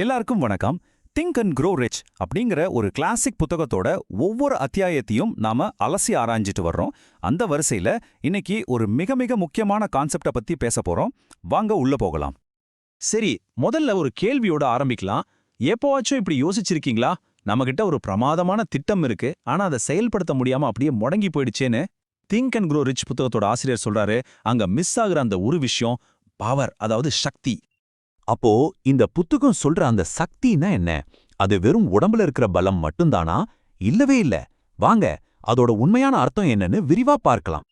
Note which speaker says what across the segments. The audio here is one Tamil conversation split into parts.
Speaker 1: எல்லாருக்கும் வணக்கம். திங்க் அண்ட் க்ரோ ரிச் அப்படிங்கிற ஒரு கிளாசிக் புத்தகத்தோட ஒவ்வொரு அத்தியாயத்தையும் நாம அலசி ஆராய்ஞ்சிட்டு வர்றோம். அந்த வரிசையில இன்னைக்கு ஒரு மிக மிக முக்கியமான கான்செப்டை பத்தி பேச போறோம். வாங்க உள்ள போகலாம்.
Speaker 2: சரி முதல்ல ஒரு கேள்வியோட ஆரம்பிக்கலாம். எப்போவாச்சும் இப்படி யோசிச்சிருக்கீங்களா? நம்மகிட்ட ஒரு பிரமாதமான திட்டம் இருக்கு. ஆனா அதை செயல்படுத்த முடியாம அப்படியே முடங்கி போயிடுச்சேன்னு திங்க் அண்ட் க்ரோ ரிச் புத்தகத்தோட ஆசிரியர் சொல்றாரு. அங்க மிஸ் ஆகுற அந்த ஒரு விஷயம் பவர் அதாவது சக்தி.
Speaker 3: அப்போ இந்த புத்தகம் சொல்ற அந்த சக்தின்னா என்ன? அது வெறும் உடம்புல இருக்கிற பலம் மட்டும்தானா? இல்லவே இல்ல. வாங்க அதோட உண்மையான அர்த்தம் என்னன்னு விரிவா பார்க்கலாம்.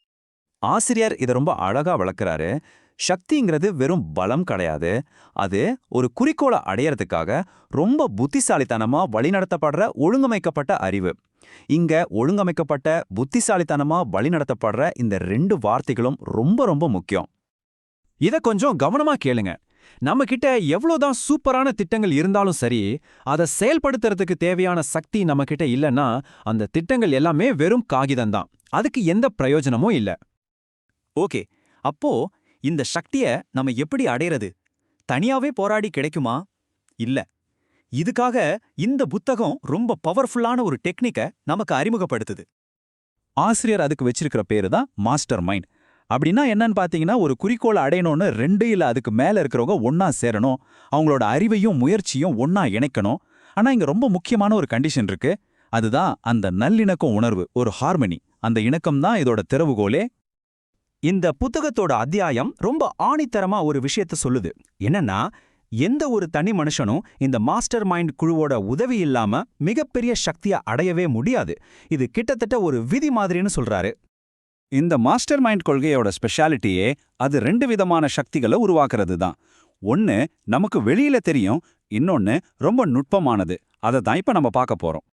Speaker 1: ஆசிரியர் இதை ரொம்ப அழகா விளக்குறாரு. சக்திங்கிறது வெறும் பலம் கிடையாது. அது ஒரு குறிக்கோளை அடையறதுக்காக ரொம்ப புத்திசாலித்தனமா வழிநடத்தப்படுற ஒழுங்கமைக்கப்பட்ட அறிவு. இங்க ஒழுங்கமைக்கப்பட்ட புத்திசாலித்தனமா வழிநடத்தப்படுற இந்த ரெண்டு வார்த்தைகளும் ரொம்ப ரொம்ப முக்கியம். இத கொஞ்சம் கவனமா கேளுங்க. நம்ம கிட்ட எவ்வளவுதான் சூப்பரான திட்டங்கள் இருந்தாலும் சரி அதை செயல்படுத்துறதுக்கு தேவையான சக்தி நம்ம கிட்ட இல்லைன்னா அந்த திட்டங்கள் எல்லாமே வெறும் காகிதம்தான் அதுக்கு எந்த பிரயோஜனமும் இல்ல. ஓகே. அப்போ இந்த சக்திய நம்ம எப்படி அடையிறது? தனியாவே போராடி கிடைக்குமா? இல்ல. இதுக்காக இந்த புத்தகம் ரொம்ப பவர்ஃபுல்லான ஒரு டெக்னிக்க நமக்கு அறிமுகப்படுத்துது. ஆசிரியர் அதுக்கு வச்சிருக்கிற பேரு தான் மாஸ்டர் மைண்ட். அப்படின்னா என்னன்னு பாத்தீங்கன்னா ஒரு குறிக்கோளை அடையணும்னு ரெண்டு இல்லை அதுக்கு மேல இருக்கிறவங்க ஒன்னா சேரணும். அவங்களோட அறிவையும் முயற்சியும் ஒன்னா இணைக்கணும். ஆனா இங்க ரொம்ப முக்கியமான ஒரு கண்டிஷன் இருக்கு. அதுதான் அந்த நல்லிணக்கம் உணர்வு ஒரு ஹார்மனி அந்த இணக்கம் தான் இதோட திறவுகோலே இந்த புத்தகத்தோட அத்தியாயம் ரொம்ப ஆணித்தரமா ஒரு விஷயத்த சொல்லுது. என்னன்னா எந்த ஒரு தனி மனுஷனும் இந்த மாஸ்டர் மைண்ட் குழுவோட உதவி இல்லாம மிகப்பெரிய சக்தியை அடையவே முடியாது. இது கிட்டத்தட்ட ஒரு விதி மாதிரின்னு சொல்றாரு. இந்த மாஸ்டர் மைண்ட் கொள்கையோட ஸ்பெஷாலிட்டியே அது ரெண்டு விதமான சக்திகளை உருவாக்குறது தான் ஒன்னு நமக்கு வெளியில தெரியும் இன்னொன்னு ரொம்ப நுட்பமானது. அதை தான் இப்ப நம்ம பார்க்க போறோம்.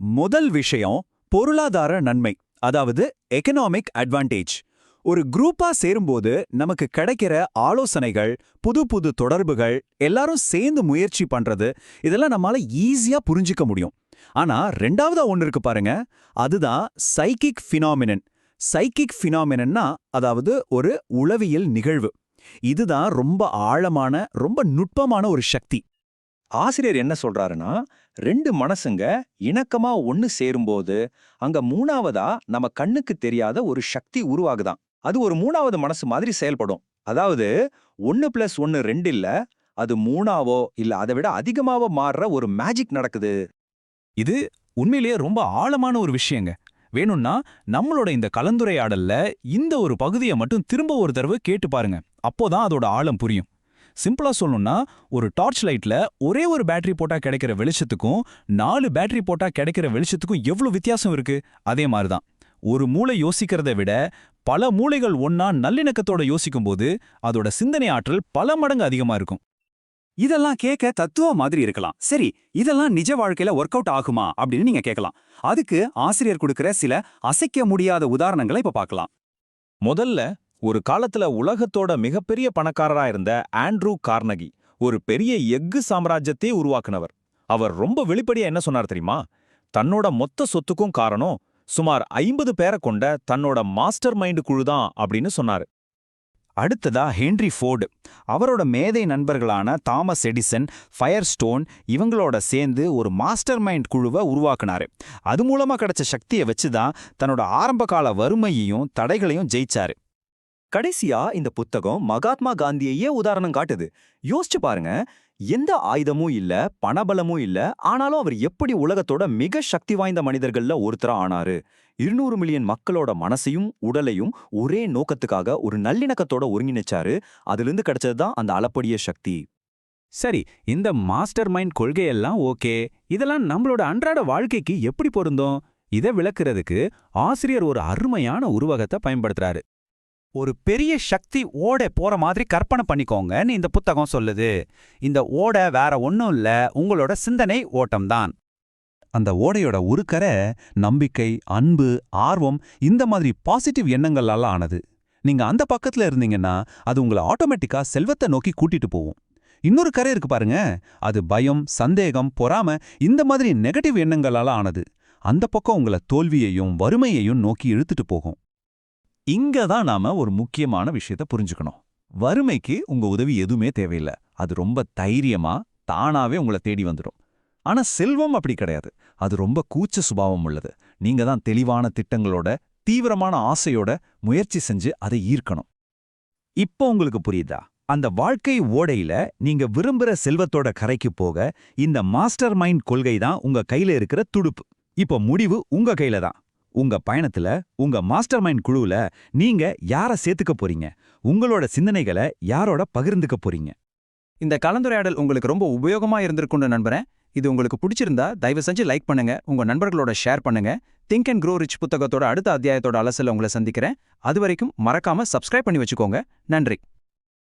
Speaker 1: முதல் விஷயம் பொருளாதார நன்மை அதாவது எக்கனாமிக் அட்வான்டேஜ் ஒரு குரூப்பா சேரும்போது நமக்கு கிடைக்கிற ஆலோசனைகள் புது புது தொடர்புகள் எல்லாரும் சேர்ந்து முயற்சி பண்றது இதெல்லாம் நம்மால ஈஸியா புரிஞ்சிக்க முடியும். ஆனா ரெண்டாவதா ஒன்னு இருக்கு பாருங்க அதுதான் சைக்கிக் ஃபினாமினன் சைக்கிக் ஃபினாமினன்னா அதாவது ஒரு உளவியல் நிகழ்வு. இதுதான் ரொம்ப ஆழமான ரொம்ப நுட்பமான ஒரு சக்தி. ஆசிரியர் என்ன சொல்றாருன்னா ரெண்டு மனசுங்க இணக்கமா ஒன்னு சேரும்போது அங்க மூணாவதா நம்ம கண்ணுக்கு தெரியாத ஒரு சக்தி உருவாகுதாம் அது ஒரு மூணாவது மனசு மாதிரி செயல்படும். அதாவது ஒன்னு பிளஸ் ஒன்னு ரெண்டு இல்ல அது மூணாவோ இல்ல அதை விட அதிகமாவோ மாறுற ஒரு மேஜிக் நடக்குது. இது உண்மையிலேயே ரொம்ப ஆழமான ஒரு விஷயங்க. வேணும்னா நம்மளோட இந்த கலந்துரையாடல்ல இந்த ஒரு பகுதியை மட்டும் திரும்ப ஒரு தடவை கேட்டு பாருங்க. அப்போதான் அதோட ஆழம் புரியும். சிம்பிளா சொல்லணும்னா ஒரு டார்ச் லைட்ல ஒரே ஒரு பேட்டரி போட்டா கிடைக்கிற வெளிச்சத்துக்கும் நாலு பேட்டரி போட்டா கிடைக்கிற வெளிச்சத்துக்கும் எவ்வளவு வித்தியாசம் இருக்கு? அதே மாதிரிதான். ஒரு மூளை யோசிக்கிறத விட பல மூளைகள் ஒன்னா நல்லிணக்கத்தோட யோசிக்கும்போது அதோட சிந்தனை ஆற்றல் பல மடங்கு அதிகமா இருக்கும். இதெல்லாம் கேட்க தத்துவ மாதிரி இருக்கலாம். சரி இதெல்லாம் நிஜ வாழ்க்கையில ஒர்க் அவுட் ஆகுமா? அப்படின்னு நீங்க கேட்கலாம் அதுக்கு ஆசிரியர் கொடுக்கிற சில அசைக்க முடியாத உதாரணங்களை இப்ப பார்க்கலாம்.
Speaker 2: முதல்ல ஒரு காலத்துல உலகத்தோட மிகப்பெரிய பணக்காரரா இருந்த ஆண்ட்ரூ கார்னகி ஒரு பெரிய எஃகு சாம்ராஜ்யத்தையே உருவாக்குனவர். அவர் ரொம்ப வெளிப்படையா என்ன சொன்னார் தெரியுமா? தன்னோட மொத்த சொத்துக்கும் காரணம் சுமார் ஐம்பது பேரை கொண்ட தன்னோட மாஸ்டர் மைண்டு குழுதான் அப்படின்னு சொன்னாரு.
Speaker 1: அடுத்ததா ஹென்ரி ஃபோர்டு. அவரோட மேதை நண்பர்களான தாமஸ் எடிசன் ஃபயர் ஸ்டோன் இவங்களோட சேர்ந்து ஒரு மாஸ்டர் மைண்ட் குழுவை உருவாக்குனாரு. அது மூலமா கிடைச்ச சக்தியை வச்சு தான் தன்னோட ஆரம்பகால வறுமையையும் தடைகளையும் ஜெயிச்சாரு. கடைசியா இந்த புத்தகம் மகாத்மா காந்தியையே உதாரணம் காட்டுது. யோசிச்சு பாருங்க எந்த ஆயுதமும் இல்ல பணபலமும் இல்ல ஆனாலும் அவர் எப்படி உலகத்தோட மிக சக்தி வாய்ந்த மனிதர்கள்ல ஒருத்தரா ஆனாரு? இருநூறு மில்லியன் மக்களோட மனசையும் உடலையும் ஒரே நோக்கத்துக்காக ஒரு நல்லிணக்கத்தோட ஒருங்கிணைச்சாரு. அதிலிருந்து கிடைச்சதுதான் அந்த அளப்படிய சக்தி. சரி இந்த மாஸ்டர் மைண்ட் கொள்கையெல்லாம் ஓகே. இதெல்லாம் நம்மளோட அன்றாட வாழ்க்கைக்கு எப்படி பொருந்தும்? இதை விளக்குறதுக்கு ஆசிரியர் ஒரு அருமையான உருவகத்தை பயன்படுத்துறாரு. ஒரு பெரிய சக்தி ஓட போற மாதிரி கற்பனை பண்ணிக்கோங்கன்னு இந்த புத்தகம் சொல்லுது. இந்த ஓட வேற ஒன்றும் இல்ல உங்களோட சிந்தனை ஓட்டம்தான். அந்த ஓடையோட உருக்கரை நம்பிக்கை அன்பு ஆர்வம் இந்த மாதிரி பாசிட்டிவ் எண்ணங்களால ஆனது. நீங்க அந்த பக்கத்துல இருந்தீங்கன்னா அது உங்களை ஆட்டோமேட்டிக்கா செல்வத்தை நோக்கி கூட்டிட்டு போகும். இன்னொரு கரை இருக்கு பாருங்க. அது பயம் சந்தேகம் பொறாம இந்த மாதிரி நெகட்டிவ் எண்ணங்களால ஆனது. அந்த பக்கம் உங்களை தோல்வியையும் வறுமையையும் நோக்கி இழுத்துட்டு போகும். இங்க தான் நாம ஒரு முக்கியமான விஷயத்த புரிஞ்சுக்கணும். வறுமைக்கு உங்க உதவி எதுவுமே தேவையில்லை. அது ரொம்ப தைரியமா தானாவே உங்களை தேடி வந்துடும். ஆனா செல்வம் அப்படி கிடையாது. அது ரொம்ப கூச்ச சுபாவம் உள்ளது. நீங்க தான் தெளிவான திட்டங்களோட தீவிரமான ஆசையோட முயற்சி செஞ்சு அதை ஈர்க்கணும். இப்போ உங்களுக்கு புரியுதா? அந்த வாழ்க்கை ஓடையில நீங்க விரும்புற செல்வத்தோட கரைக்கு போக இந்த மாஸ்டர் மைண்ட் கொள்கை தான் உங்க கையில இருக்கிற துடுப்பு. இப்போ முடிவு உங்க கையில தான். உங்க பயணத்துல உங்க மாஸ்டர் மைண்ட் குழுவுல நீங்க யார சேர்த்துக்க போறீங்க? உங்களோட சிந்தனைகளை யாரோட பகிர்ந்துக்க போறீங்க?
Speaker 4: இந்த கலந்துரையாடல் உங்களுக்கு ரொம்ப உபயோகமா இருந்திருக்கும்னு நம்புறேன். இது உங்களுக்கு பிடிச்சிருந்தா தயவு செஞ்சு லைக் பண்ணுங்க உங்க நண்பர்களோட ஷேர் பண்ணுங்க. திங்க் அண்ட் க்ரோ ரிச் புத்தகத்தோட அடுத்த அத்தியாயத்தோட அலசல உங்களை சந்திக்கிறேன். அது வரைக்கும் மறக்காம சப்ஸ்கிரைப் பண்ணி வச்சுக்கோங்க. நன்றி.